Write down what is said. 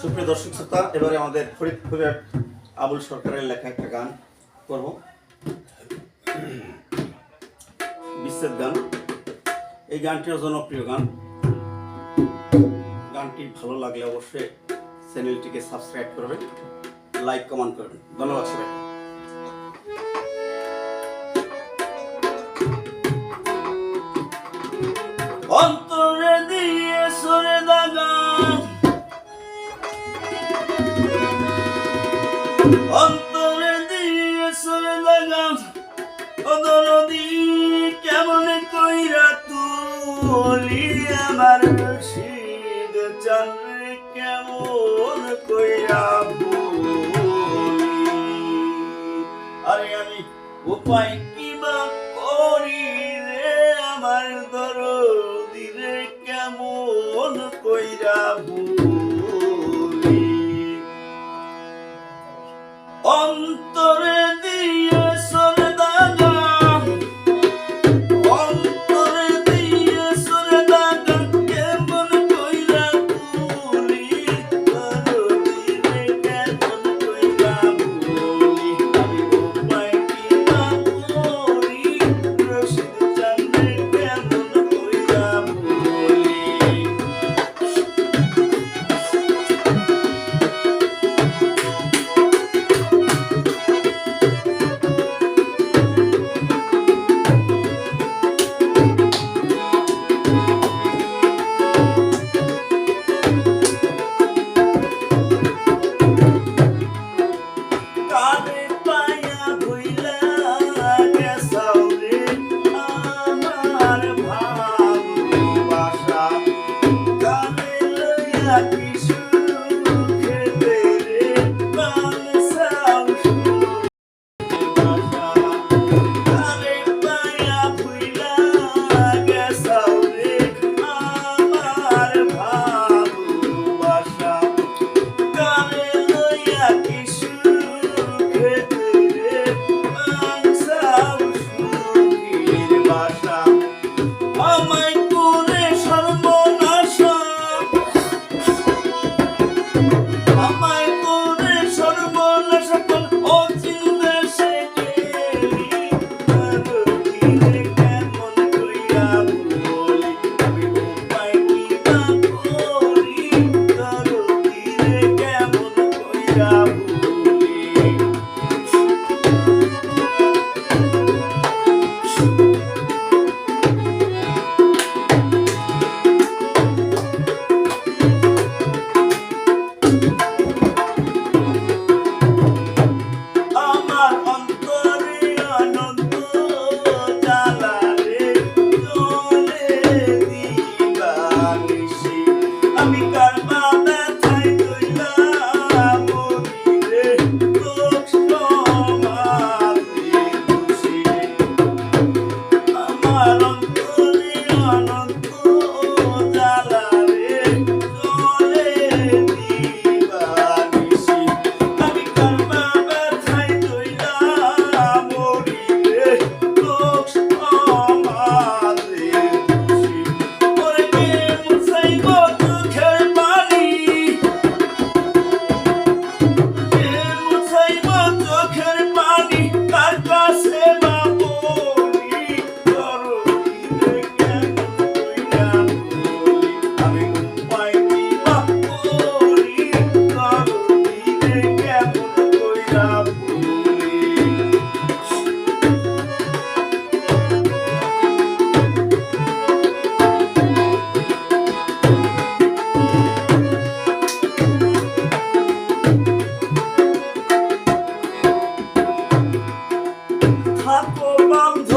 সুপ্রিয় দর্শক শ্রোতা, এবারে আমাদের ফরিদপুরের আবুল সরকারের লেখা একটা গান করব। বিশ্বের গান। এই গানটিও জনপ্রিয় গান। গানটি ভালো লাগলে অবশ্যই চ্যানেলটিকে সাবস্ক্রাইব করবেন, লাইক, কমেন্ট করবেন। ধন্যবাদ সবাই বলি আমার মুর্শিদ চন্দ্র কেমন আরে আমি উপায় করি রে আমার কেমন কইরা clap for bombs.